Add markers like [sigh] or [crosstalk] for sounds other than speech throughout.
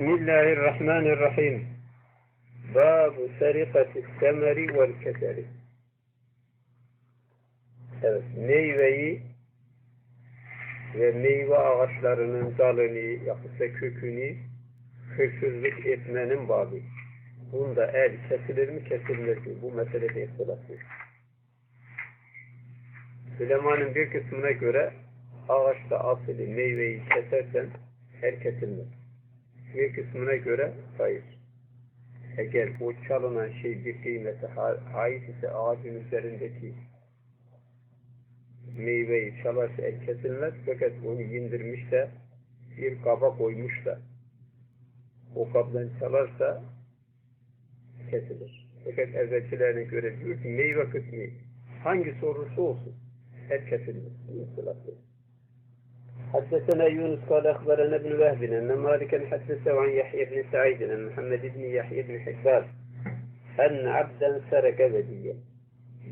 Bismillahirrahmanirrahim. Babu serikati semeri vel keseri. Evet, meyveyi ve meyve ağaçlarının dalını, yapısı kökünü hırsızlık etmenin babı. Bunda el kesilir mi kesilmez mi? Bu meselede ihtilaf yok. Süleyman'ın bir kısmına göre ağaçta asili meyveyi kesersen el kesilmez. Bir kısmına göre hayır. Eğer o çalınan şey bir kıymete ait ise ağacın üzerindeki meyveyi çalarsa el kesilmez fakat onu indirmiş de bir kaba koymuş da o kabdan çalarsa kesilir. Fakat evvelkilerine göre diyor ki meyve kısmı hangisi olursa olsun el kesilir. İnsılafı. حدثنا يونس قال أخبرنا ابن وهب أن مالكا حدثه عن يحيى بن سعيد عن محمد بن يحيى بن حبان أن عبدا سرق وديا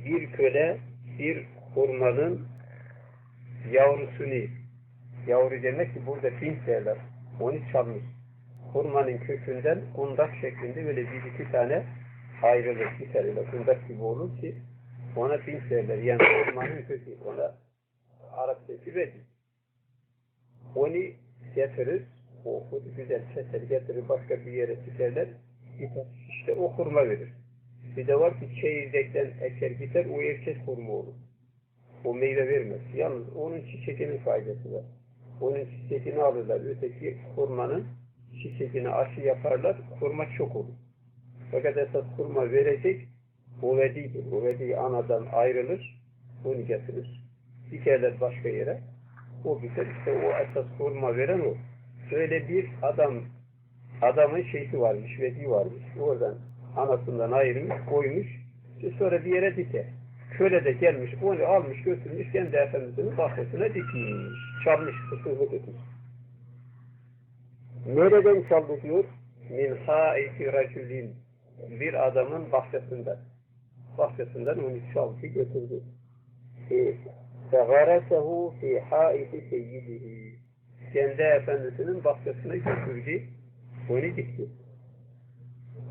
bir köle bir hurmanın yavrusunu yavru demek ki burada fin derler onu çalmış hurmanın kökünden kundak şeklinde böyle bir iki tane ayrılır bir taneyle kundak gibi olur ki ona fin derler yani hurmanın kökü ona Arapçası verir onu getirir, o güzel keser getirir, başka bir yere sikerler, işte o hurma verir. Bir de var ki çeyirdekten eker biter, o erkek hurma olur. O meyve vermez. Yalnız onun çiçeğinin faydası var. Onun çiçeğini alırlar, öteki hurmanın çiçeğini aşı yaparlar, hurma çok olur. Fakat esas hurma verecek, o vedidir. O vedi anadan ayrılır, onu getirir. Dikerler başka yere, o biter işte o esas hurma veren o. Böyle bir adam adamın şeysi varmış, vedi varmış. Oradan anasından ayırmış, koymuş. İşte sonra bir yere diker. Köle de gelmiş, onu almış, götürmüş, kendi efendisinin bahçesine dikmiş. Çalmış, hırsızlık etmiş. Nereden çaldı diyor? Min haiti raculin. Bir adamın bahçesinden. Bahçesinden onu çaldı, götürdü. Evet. فَغَرَسَهُ فِي حَائِفِ سَيِّدِهِ Kendi efendisinin bahçesine götürdü, onu dikti.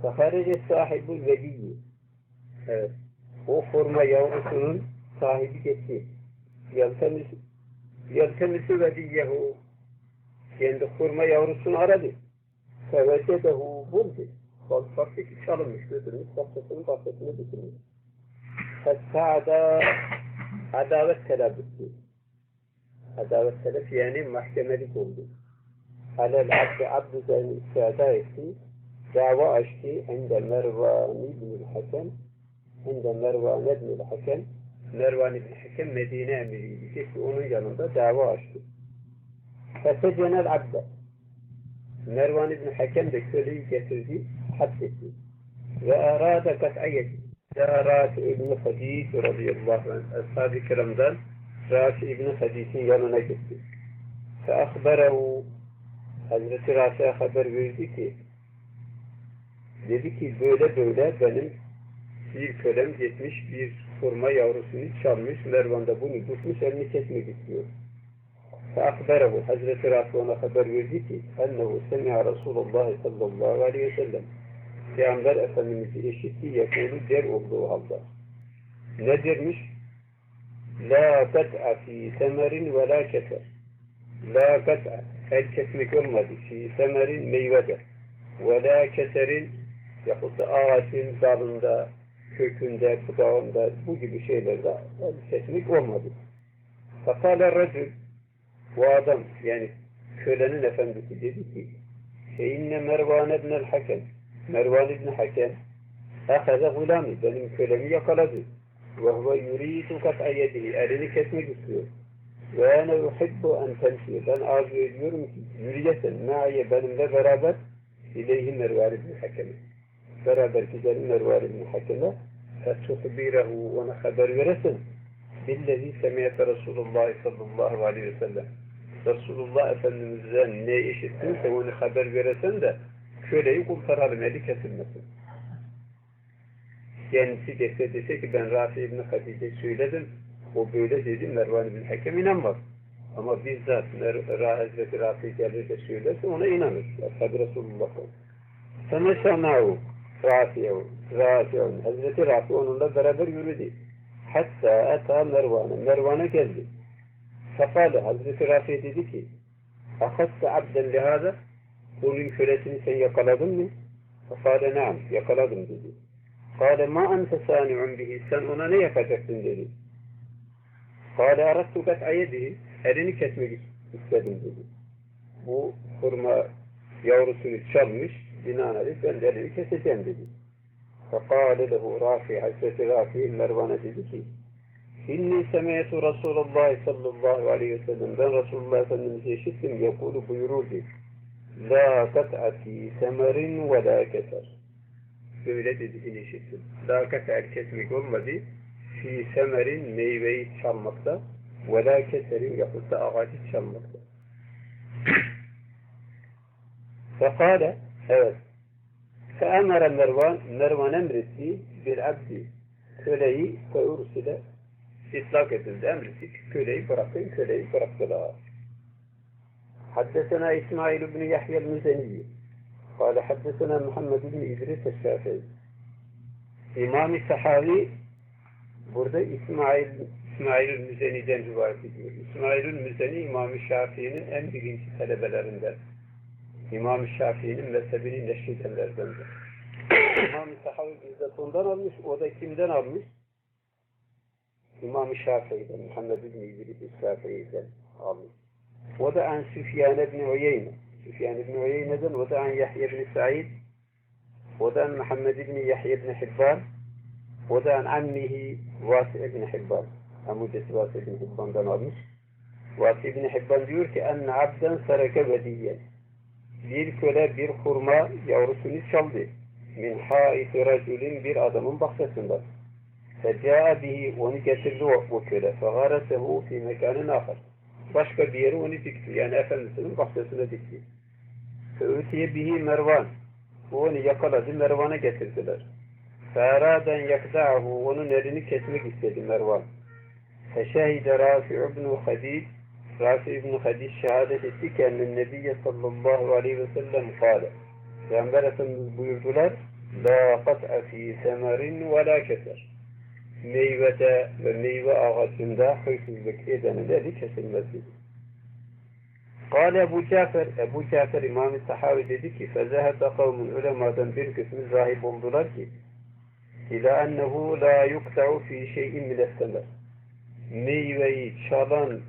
فَخَرَجَ صَاحِبُ الْوَلِيِّ Evet. O forma yavrusunun sahibi gitti. يَلْتَمِسُ وَلِيَّهُ Kendi hurma yavrusunu aradı. فَوَجَدَهُ buldu. Bak baktı ki çalınmış, götürmüş, bahçesinin bahçesine dikilmiş. فَسَعَدَ adavet talep etti. Adavet talep yani mahkemelik oldu. Alel abdi abdi üzerine istada etti. Dava açtı. Ende Mervan İbn-i Hakem. Ende Mervan İbn-i Hakem. Mervan İbn-i Hakem Medine emiriydi. Gitti onun yanında dava açtı. Fesecenel abde. Mervan İbn-i Hakem de köleyi getirdi. Haddetti. Ve erade kat'ayeti. Rafi İbni Hadid radıyallahu anh Ashab-ı kiramdan Rafi İbni Hadid'in yanına gitti. Fe akberehu Hazreti Rafi'ye haber verdi ki dedi ki böyle böyle benim bir kölem gitmiş bir hurma yavrusunu çalmış Mervan da bunu tutmuş elini kesmek istiyor. Fe akberehu Hazreti Rafi ona haber verdi ki ennehu semi'a Resulullah sallallahu aleyhi ve sellem Peygamber Efendimiz'i eşitti yakulu der olduğu halde. Ne dermiş? La kat'a fi semerin ve la keser. La kat'a el kesmek olmadı fi semerin meyvede. Ve la keserin yahut da ağacın dalında, kökünde, budağında bu gibi şeylerde el kesmek olmadı. Fakale racül bu adam yani kölenin efendisi dedi ki Feinne Mervan ebnel hakem Mervan İbni Hakem Eheze gulami, benim kölemi yakaladı. Ve huve yuridu kat'a yedihi, elini kesmek istiyor. Ve ene uhibbu en temsiye, ben arzu ediyorum ki yürüyesin, me'aye benimle beraber ileyhi Mervan İbni Hakem'e. Beraber gidelim Mervan İbni Hakem'e. Fetuhbirehu, ona haber veresin. Billezi semiyete Resulullah sallallahu aleyhi ve sellem. Resulullah Efendimiz'den ne işittinse onu haber veresen de köleyi kurtaralım, eli kesilmesin. Kendisi dese dese ki ben Rafi İbni Hatice söyledim, o böyle dedi, Mervan İbni Hakem inanmaz. Ama bizzat Hazreti Rafi gelir de söylerse ona inanır. Tabi Resulullah o. Femeşanahu Rafi'u. Rafi'un. Hazreti Rafi onunla beraber yürüdü. Hatta eta Mervan'a. Mervan'a geldi. Fekale Hazreti Rafi dedi ki Akatta abden lihada Bunun kölesini sen yakaladın mı? Fekale naam. Yakaladım dedi. Kale ma ente sani'un bihi. Sen ona ne yapacaksın dedi. Kale arattu kat'a yedihi. Elini kesmek istedim dedi. Bu hurma yavrusunu çalmış. Binaenaleyh ben de elini keseceğim dedi. Fekale lehu Rafi. Hazreti Rafi Mervan'a dedi ki İnni semiyetü Resulullah sallallahu aleyhi ve sellem. Ben Resulullah Efendimiz'i işittim. Yakulu buyururdu. La kat'ati semerin ve la keser. Böyle dediğini işittim. La kat'er kesmek olmadı. Fi semerin meyveyi çalmakta ve la keserin yapıp da ağacı çalmakta. [coughs] Fekale evet. Feemere Mervan, Mervan emretti bir abdi köleyi fe ursile itlak edildi. Emretti köleyi bırakın, köleyi bıraktılar. حدثنا إسماعيل بن يحيى المزني قال حدثنا محمد بن إدريس الشافعي İmam-ı Sahavi burada İsmail İsmailül Müzeni'den rivayet ediyor. İsmailül Müzeni İmam-ı Şafii'nin en birinci talebelerinden. İmam-ı Şafii'nin mezhebini neşredenlerdendir. İmam-ı Sahavi bizzat ondan almış. O da kimden almış? İmam-ı Şafii'den, Muhammed bin İdris Şafii'den almış. O da an Süfyan ibn Uyeyne. Süfyan ibn Uyeyne'den, o da an Yahya ibn Sa'id, o da an Muhammed ibn Yahya ibn Hibban, o da an ammihi Vasi ibn Hibban. Amudesi Vasi ibn Hibban'dan almış. Vasi ibn Hibban diyor ki enne abden sareke vediyen. Bir köle bir hurma yavrusunu çaldı. Min haiti raculin bir adamın bahçesinden. Feca'a bihi onu getirdi o, o köle. Fegarasehu fi mekanin ahar. Başka bir yere onu dikti. Yani Efendimiz'in bahçesine dikti. Feütiye bihi Mervan. Onu yakaladı, Mervan'a getirdiler. Feraden yakda'ahu. Onun elini kesmek istedi Mervan. Feşehide Rafi ibn Hadid. Rafi ibn Hadid şehadet etti ki enne Nebiye sallallahu aleyhi ve sellem kâle. Peygamber Efendimiz buyurdular. La kat'a fi semerin ve la keser Meyvede ve meyve ağacında hırsızlık edenin eli kesilmesi. Kale Ebu Cafer, Ebu Cafer İmam-ı Sahavi dedi ki فَزَهَدَ قَوْمٌ ulemadan bir kısmı zahip oldular ki İlâ ennehu la yukta'u fi şeyin minessemer Meyveyi çalan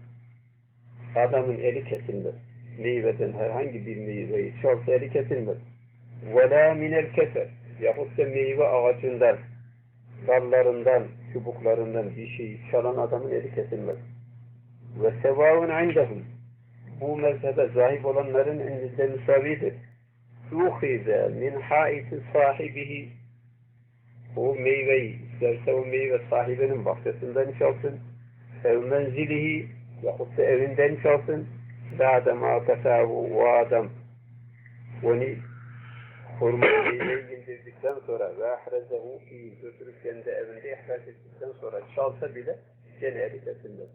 adamın eli kesilmez. Meyveden herhangi bir meyveyi çalsa eli kesilmez. وَلَا minel keser yahut da meyve ağacından dallarından, çubuklarından bir şey çalan adamın eli kesilmez. Ve sevâun indehum bu mezhebe zahip olanların elinde müsavidir. Yuhize min haiti sahibihi o meyveyi, isterse o meyve sahibinin bahçesinden çalsın, ev menzilihi yahut evinden çalsın, ba'de ma kasavu o adam onu hurma meyveyi indirdikten sonra ve ahrezehu fi götürüp kendi evinde ihraz ettikten sonra çalsa bile gene eli kesilmez.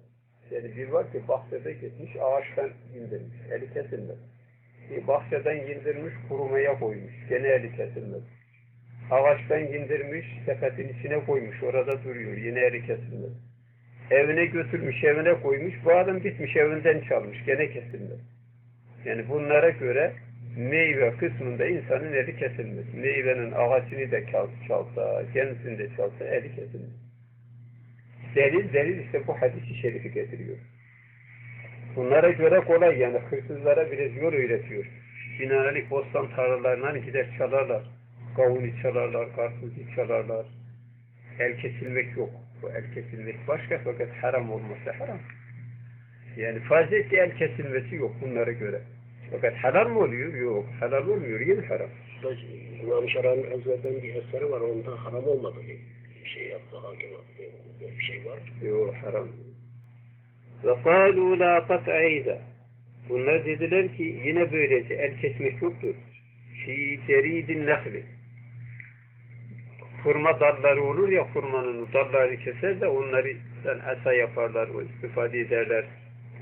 Yani bir var ki bahçede gitmiş ağaçtan indirmiş, eli kesilmez. Bir bahçeden indirmiş kurumaya koymuş, gene eli kesilmez. Ağaçtan indirmiş, sepetin içine koymuş, orada duruyor, yine eli kesilmez. Evine götürmüş, evine koymuş, bu adam gitmiş evinden çalmış, gene kesilmez. Yani bunlara göre meyve kısmında insanın eli kesilmez. Meyvenin ağacını da çalsa, kendisini de çalsa eli kesilmez. Delil, delil işte bu hadisi şerifi getiriyor. Bunlara göre kolay yani hırsızlara biraz yol öğretiyor. Binaenaleyh bostan tarlalarından gider çalarlar. Kavunu çalarlar, karpuzu çalarlar. El kesilmek yok. Bu el kesilmek başka fakat haram olması haram. Yani faziletli el kesilmesi yok bunlara göre. Fakat helal mı oluyor? Yok. Helal olmuyor. Yine haram. İmam Şara'nın Hazretleri'nin bir eseri var. Onda haram olmadı. Bir şey yaptı hakim yaptı. Bir şey var. Yok haram. Ve kâlû lâ kat'eyde. Bunlar dediler ki yine böylece el kesmek yoktur. Fî ceridin nehli. Hurma dalları olur ya hurmanın dalları keser de onları asa yaparlar, istifade ederler.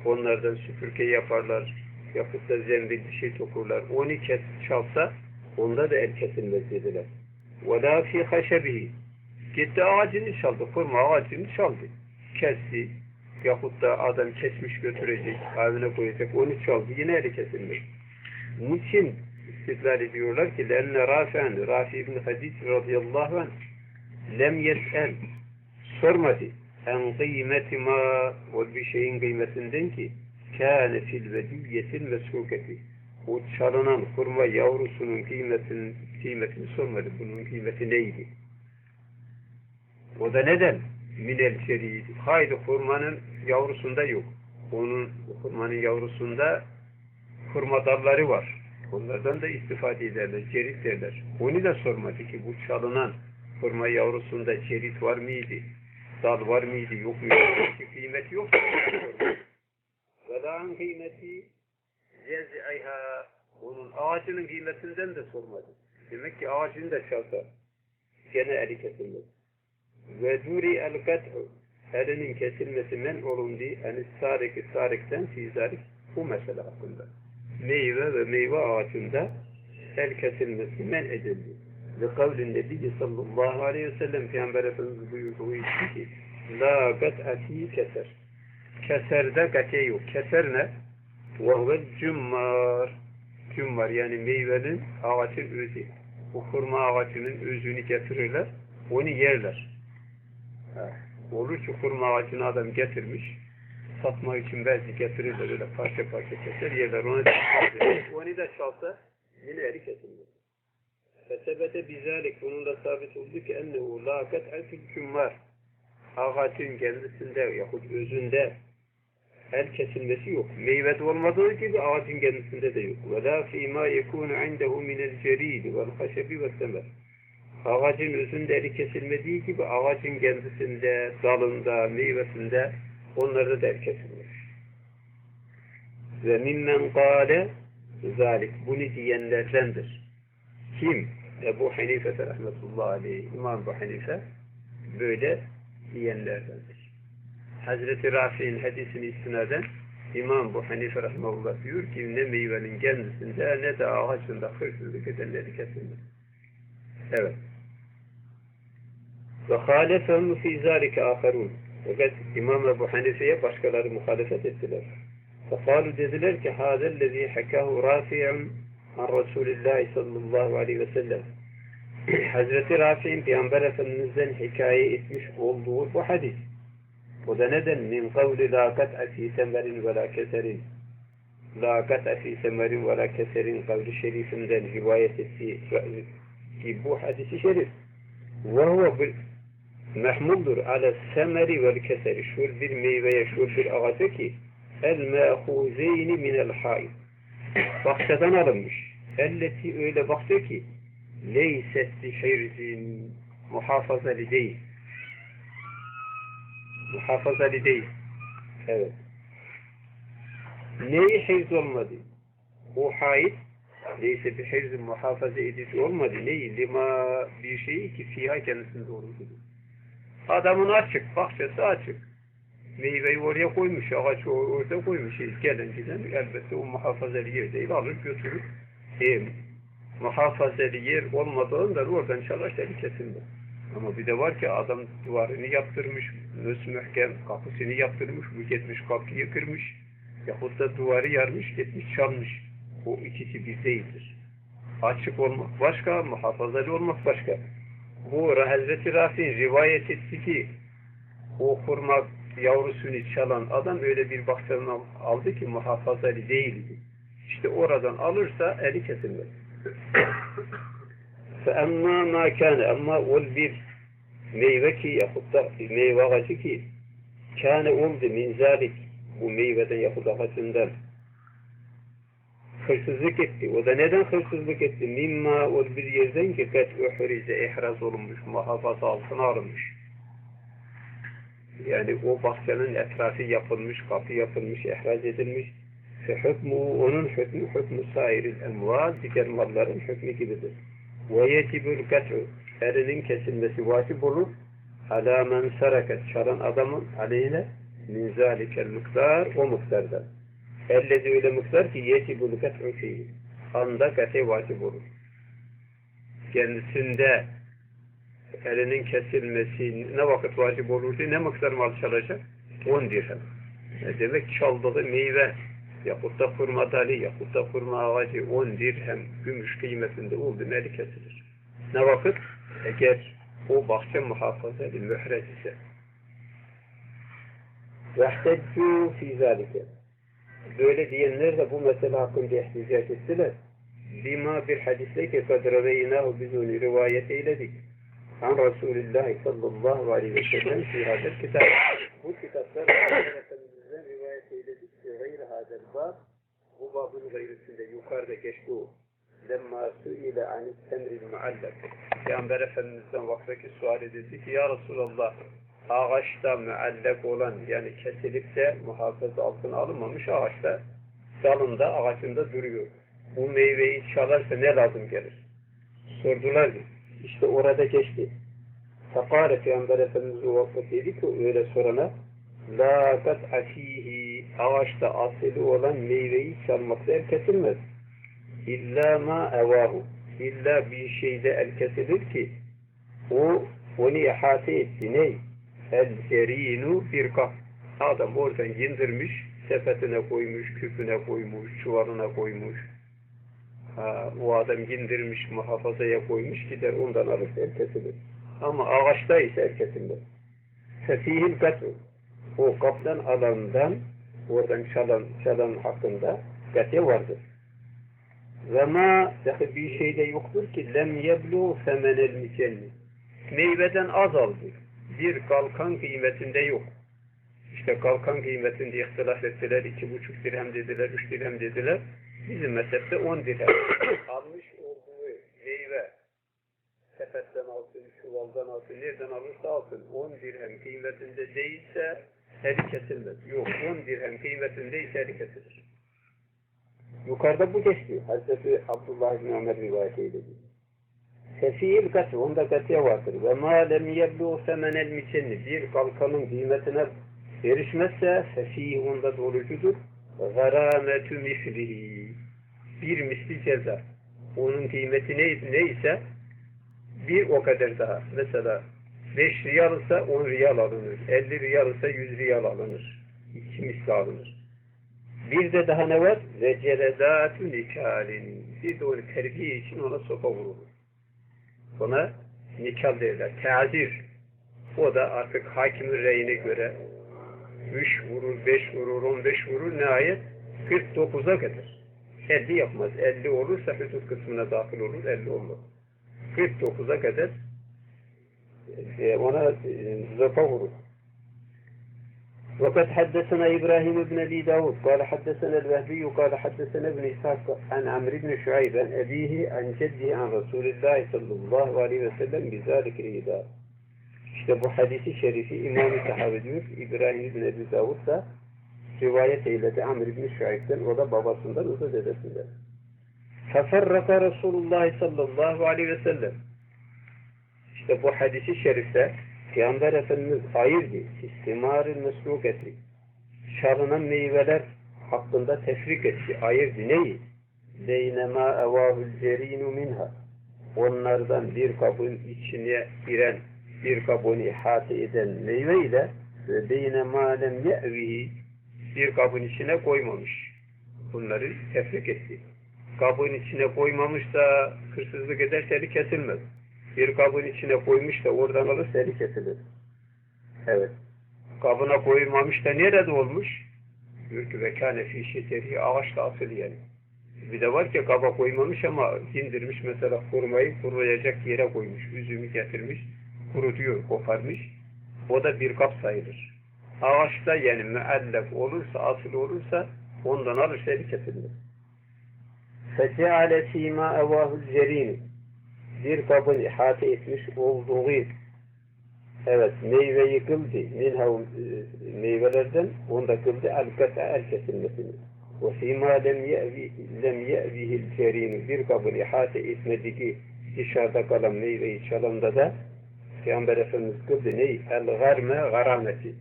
onlardan süpürge yaparlar, yapıp da zembil bir şey dokurlar. Onu kes, çalsa, onda da el kesilmez dediler. وَلَا فِي خَشَبِهِ Gitti ağacını çaldı, kurma ağacını çaldı. Kesti, yahut da adam kesmiş götürecek, evine koyacak, onu çaldı, yine eli kesilmez. Niçin istidlal ediyorlar ki lenne Rafi'an, Rafi ibn Hadid radıyallahu anh lem yes'el sormadı en kıymeti ma o bir şeyin kıymetinden ki kâne fil vediyyetin mesuketi o çalınan hurma yavrusunun kıymetini, kıymetini sormadı. Bunun kıymeti neydi? O da neden? Minel ceriydi. Haydi hurmanın yavrusunda yok. Onun hurmanın yavrusunda hurma dalları var. Onlardan da istifade ederler, cerit derler. Onu da sormadı ki bu çalınan hurma yavrusunda cerit var mıydı? Dal var mıydı, yok muydu? Kıymeti yok. Ve dağın kıymeti cez'ayha onun ağacının kıymetinden de sormadı. Demek ki ağacını da çalsa gene eli kesilmez. Ve duri el elinin kesilmesi men olundu. Yani sariki sarikten fizarik bu mesele hakkında. Meyve ve meyve ağacında el kesilmesi men edildi. Ve kavlin Nebi sallallahu aleyhi ve sellem Peygamber Efendimiz buyurduğu için ki La gat'ati keser. Keserde gatiye yok. Keser ne? Vehvel cümmar. Cümmar yani meyvenin ağacın özü. Bu hurma ağacının özünü getirirler. Onu yerler. Olur ki hurma ağacını adam getirmiş. Satmak için belki getirirler öyle parça parça keser yerler. Onu da, onu da çalsa yine eri kesilmez. Fesebete bizalik bunun da sabit oldu ki ennehu la kat'atil cümmar ağacın kendisinde yahut özünde el kesilmesi yok. Meyvede olmadığı gibi ağacın kendisinde de yok. Ve la fîmâ yekûnu indehu minel cerîdi vel haşebi ve semer. Ağacın özünde eli kesilmediği gibi ağacın kendisinde, dalında, meyvesinde onlarda da el kesilmiş. Ve mimmen kâle zalik. Bunu diyenlerdendir. Kim? Ebu Hanife rahmetullahi aleyh. İmam Ebu Hanife böyle diyenlerdendir. Hazreti Rafi'nin hadisini istinaden İmam bu Hanife Rahmanullah diyor ki ne meyvenin kendisinde ne de ağacında hırsızlık edenleri kesilmez. Evet. Ve halefem fi zâlike âferûn. Fakat İmam Ebu Hanife'ye başkaları muhalefet ettiler. Fekalu dediler ki hâzellezî hekâhu Rafi'un an Resulillahi sallallahu aleyhi ve sellem. [clears throat] Hazreti Rafi'nin Peygamber Efendimiz'den hikaye etmiş olduğu bu hadis. O da neden? Min kavli la kat'a fi semerin ve la keserin. La kat'a fi semerin ve la keserin kavli şerifinden rivayet ettiği ki bu hadisi şerif. Ve huve mehmuldur ala semeri vel keseri. Şur bir meyveye, şur bir ağaca ki el me'huzeyni minel haid. Bahçeden alınmış. Elleti öyle bahçe ki leyset li hirzin muhafazalı değil muhafazalı değil. Evet. Neyi hifz olmadı? O haid neyse bir hifz muhafaza edici olmadı. Neyi? Lima bir şeyi ki fiha kendisinde olurdu. Adamın açık, bahçesi açık. Meyveyi oraya koymuş, ağaç orada koymuş. Gelen giden elbette o muhafazalı yer değil, alır götürür. E, muhafazalı yer olmadığından oradan çalarsa kesilmez. Ama bir de var ki adam duvarını yaptırmış, mühkem kapısını yaptırmış, bu gitmiş kapıyı kırmış, yahut da duvarı yarmış, gitmiş çalmış. O ikisi bir değildir. Açık olmak başka, muhafazalı olmak başka. Bu Hazreti Rafi'nin rivayet etti ki o hurma yavrusunu çalan adam öyle bir bahçeden aldı ki muhafazalı değildi. İşte oradan alırsa eli kesilmez. فَاَمَّا مَا كَانَ Ama ol bir meyve ki yahut da meyve ağacı ki kâne oldu min zalik bu meyveden yahut ağacından hırsızlık etti. O da neden hırsızlık etti? Mimma ol bir yerden ki kat uhrize ihraz olunmuş, muhafaza altına alınmış. Yani o bahçenin etrafı yapılmış, kapı yapılmış, ihraz edilmiş. Fe hükmü, onun hükmü, hükmü sairil emval, diğer malların hükmü gibidir. Ve yecibül kat'u elinin kesilmesi vacip olur. Ala men saraket çalan adamın aleyhine min zalikel miktar o miktardan. Ellezi öyle miktar ki yecibul ket'u fihi. Anda kate vacip olur. Kendisinde elinin kesilmesi ne vakit vacip olurdu, ne miktar mal çalacak? 10 dirhem. Demek çaldığı meyve Yakutta hurma dali, yakutta hurma ağacı 10 dirhem gümüş kıymetinde oldu meli kesilir. Ne vakit? Eğer o bahçe muhafaza edil mührez ise. Vehdeccû fî zâlike. Böyle diyenler de bu mesele hakkında ihticat ettiler. Lima bir hadiste ki kadraveynâhu biz onu rivayet eyledik. An Resulullah sallallahu aleyhi ve sellem fi hadel kitap. Bu kitaplar bab bu babın gayrısında yukarıda geçti o. Lemma suile anit temril muallak. Peygamber Efendimiz'den vaktaki sual edildi ki ya Resulallah ağaçta müallak olan yani kesilip de muhafaza altına alınmamış ağaçta dalında ağacında duruyor. Bu meyveyi çalarsa ne lazım gelir? Sordular ki işte orada geçti. Fakare Peygamber Efendimiz o vakit dedi ki öyle sorana La kat afihi ağaçta asili olan meyveyi çalmakta el kesilmez. İlla ma evahu İlla bir şeyde el kesilir ki o onu ihate etti. Ney? El erinu bir kap. Adam oradan indirmiş, sepetine koymuş, küpüne koymuş, çuvalına koymuş. Ha, o adam indirmiş, muhafazaya koymuş, gider ondan alıp el kesilir. Ama ağaçta ise el kesilmez. Fefihil katru. O kaptan alandan, oradan çalan, çalan hakkında gati vardır. Ve ma dahi bir şey de yoktur ki lem yeblu femenel mikenni. Meyveden az aldı. Bir kalkan kıymetinde yok. İşte kalkan kıymetinde ihtilaf ettiler. iki buçuk dirhem dediler, üç dirhem dediler. Bizim mezhepte on dirhem. [coughs] Almış olduğu meyve sepetten alsın, çuvaldan alsın, nereden alırsa alsın. On dirhem kıymetinde değilse eli kesilmez. Yok, on dirhem kıymetindeyse eli kesilir. Yukarıda bu geçti. Hazreti Abdullah bin Ömer rivayet eyledi. Sefil katı, onda katıya vardır. Ve ma lem yeblu semenel mikenni. Bir kalkanın kıymetine erişmezse sefih onda dolucudur. Garametü mislihi. Bir misli ceza. Onun kıymeti ne, neyse bir o kadar daha. Mesela 5 riyal ise 10 riyal alınır. 50 riyal ise 100 riyal alınır. İki misli alınır. Bir de daha ne var? Ve ceredatü nikalin. Bir de onu terbiye için ona sopa vurulur. Buna nikal derler. Tazir. O da artık hakimin reyine göre 3 vurur, 5 vurur, 15 vurur. Nihayet 49'a kadar. 50 yapmaz. 50 olursa hüdud kısmına dahil olur. 50 olmaz. 49'a kadar e, e, zopa vurur. وقد حدثنا إبراهيم بن أبي داود قال حدثنا الوهبي قال حدثنا ابن إسحاق عن عمرو بن شعيب عن أبيه عن جده عن رسول الله صلى الله عليه وسلم بذلك الإيضاح İşte bu hadisi şerifi İmam-ı Sahabe diyor, İbrahim bin Ebi Davud da rivayet eyledi Amr bin Şuayb'den, o da babasından, o da dedesinden. Feferraka Resulullah sallallahu aleyhi ve sellem. İşte bu hadisi şerifte Peygamber Efendimiz ayırdı. İstimaril mesluk etti. Çalınan meyveler hakkında tefrik etti. Ayırdı. Neyi? Zeynema evahul cerinu minha. Onlardan bir kabın içine giren, bir kabını ihate eden meyve ile ve beynema lem ye'vihi bir kabın içine koymamış. Bunları tefrik etti. Kabın içine koymamış da hırsızlık ederse kesilmez bir kabın içine koymuş da oradan alırsa eli kesilir. Evet. Kabına koyulmamış da nerede olmuş? Diyor ki vekâne fî şeteri ağaçta asıl yani. Bir de var ki kaba koymamış ama indirmiş mesela hurmayı kuruyacak yere koymuş. Üzümü getirmiş, kurutuyor, koparmış. O da bir kap sayılır. Ağaçta yani müellef olursa, asıl olursa ondan alırsa eli kesilir. فَجَعَلَ ف۪ي مَا اَوَاهُ الْجَر۪ينُ bir kabın ihate etmiş olduğu evet meyve yıkıldı minha meyvelerden onda kıldı el kata el kesilmesini ve fîmâ lem ye'vi lem ye'vihil kerîn bir kabın ihate etmediği dışarıda kalan meyveyi çalanda da Peygamber Efendimiz kıldı ney? El garme garameti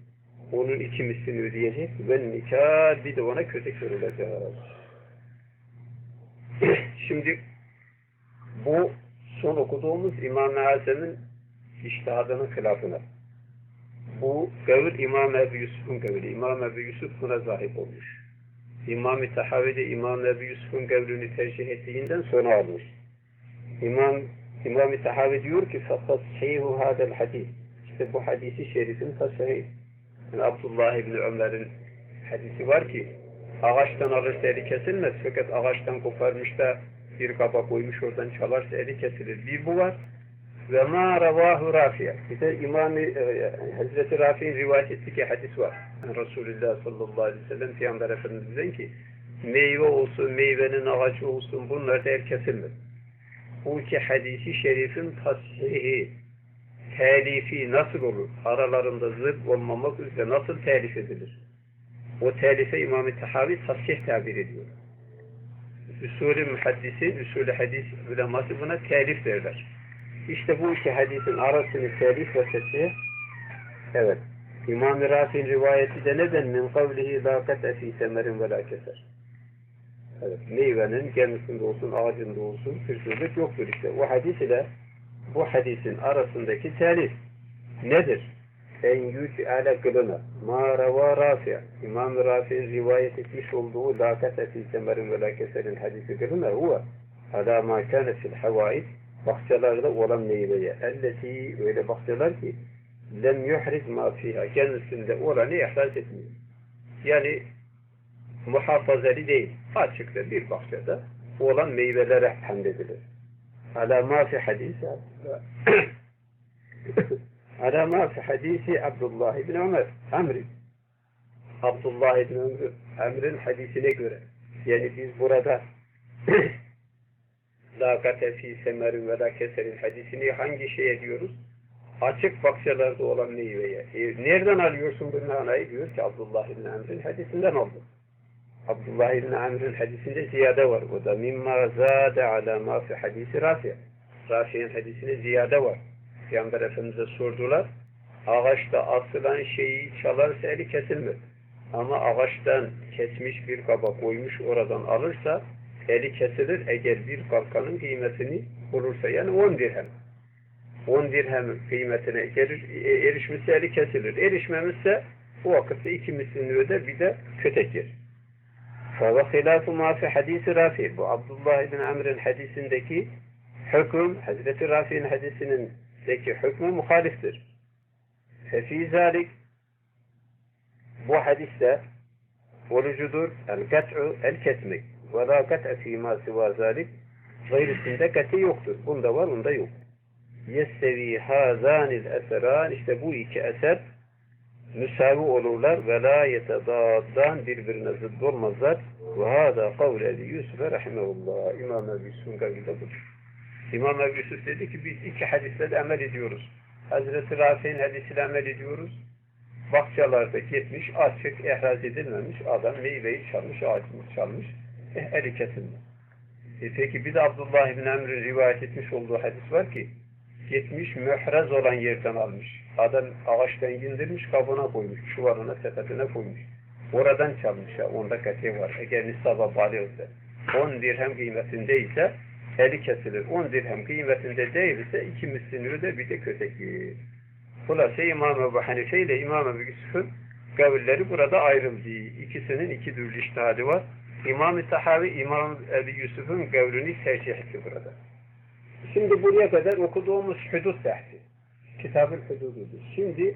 onun iki mislini ödeyecek. Ben nikah bir de ona kötek verilecek. [clears throat] Şimdi bu son okuduğumuz İmam-ı Azam'ın iştihadının hilafına. Bu gavir İmam Ebu Yusuf'un gavri. İmam Ebu Yusuf buna zahip olmuş. İmam-ı Tahavi'de İmam Ebu Yusuf'un gavrini tercih ettiğinden sonra almış. İmam İmam-ı Tahavi diyor ki fakat şeyhu hadel hadis. İşte bu hadisi şerifin tasahih. Yani Abdullah İbni Ömer'in hadisi var ki ağaçtan ağır deri kesilmez fakat ağaçtan koparmış da bir kaba koymuş oradan çalarsa eli kesilir. Bir bu var. Ve ma ravahu Rafi'ye. Bir de İmam e, Hazreti Rafi'nin rivayet ettiği hadis var. Resulullah sallallahu aleyhi ve sellem Peygamber Efendimiz'den ki meyve olsun, meyvenin ağacı olsun bunlar da el kesilmez. Bu iki hadisi şerifin tasihi, telifi nasıl olur? Aralarında zıt olmamak üzere nasıl telif edilir? O telife İmam-ı Tahavi tasih tabir ediyor. Usulü muhaddisi, usulü hadis uleması buna telif derler. İşte bu iki hadisin arasını telif ve sesi evet. İmam-ı Rafi'nin rivayeti de neden? Min kavlihi la kate fi semerin ve la keser. Evet, meyvenin kendisinde olsun, ağacında olsun kırkızlık yoktur işte. O hadis ile bu hadisin arasındaki telif nedir? En yüc'ale kılına ma rava rafi'a İmam Rafi'nin rivayet etmiş olduğu la kate fi semerin ve la keserin hadisi kılına huve ala ma kâne fil havaid bahçelerde olan meyveye elleti öyle bahçeler ki lem yuhriz ma fiha kendisinde olanı ihraz etmiyor. Yani muhafazeli değil. Açıkta bir bahçede olan meyvelere hamd edilir. Ala ma fi [laughs] Ala ma fi hadisi Abdullah ibn Ömer Amri Abdullah ibn Ömer Amr'in hadisine göre yani biz burada [clears throat] la kate fi semerin ve la keserin hadisini hangi şeye diyoruz? Açık bahçelerde olan meyveye. E, nereden alıyorsun bu manayı? Diyor ki Abdullah ibn Amr'in hadisinden oldu. Abdullah ibn Amr'in hadisinde ziyade var. O da mimma zade ala ma fi hadisi Rafi. Rafi'nin hadisinde ziyade var. Peygamber Efendimiz'e sordular. Ağaçta asılan şeyi çalarsa eli kesilmez. Ama ağaçtan kesmiş bir kaba koymuş oradan alırsa eli kesilir eğer bir kalkanın kıymetini bulursa yani 10 dirhem. 10 dirhem kıymetine e, erişmişse eli kesilir. Erişmemişse bu vakitte iki mislini öder bir de kötek yer. Fâve hilâfu mâ fi Rafi. Bu Abdullah bin Amr'ın hadisindeki hüküm Hazreti Rafi'nin hadisinin deki hükmü muhaliftir. E, Fefî zâlik bu hadiste orucudur el kat'u el kesmek ve la kat'e fîmâ sivâ zâlik gayrısında kat'i yoktur. Bunda var, bunda yok. Yessevi hazanil eseran işte bu iki eser müsavi olurlar ve la yetedaddan birbirine zıdd olmazlar. Ve hâdâ kavl Ebi Yusuf'e rahimehullah. İmam Ebi Sunga gidebilir. İmam Ebu Yusuf dedi ki biz iki hadisle de amel ediyoruz. Hazreti Rafi'nin hadisiyle amel ediyoruz. Bahçelerde gitmiş, açık, ihraz edilmemiş adam meyveyi çalmış, ağacını çalmış. Eh, eli. E peki bir de Abdullah ibn Emr'in rivayet etmiş olduğu hadis var ki gitmiş mührez olan yerden almış. Adam ağaçtan indirmiş, kabına koymuş, çuvalına, sepetine koymuş. Oradan çalmış ya, onda kati var. Eğer nisaba bağlıyorsa, 10 dirhem kıymetindeyse eli kesilir. 10 dirhem kıymetinde değilse iki mislini öder bir de kötek yer. Hulasa İmam Ebu Hanife ile İmam Ebu Yusuf'un kavilleri burada ayrıldı. İkisinin iki türlü iştihadi var. İmam-ı Tahavi İmam Ebu Yusuf'un kavlini tercih etti burada. Şimdi buraya kadar okuduğumuz hudud bahsi. Kitab-ı. Şimdi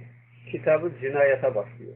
kitab-ı cinayete başlıyor.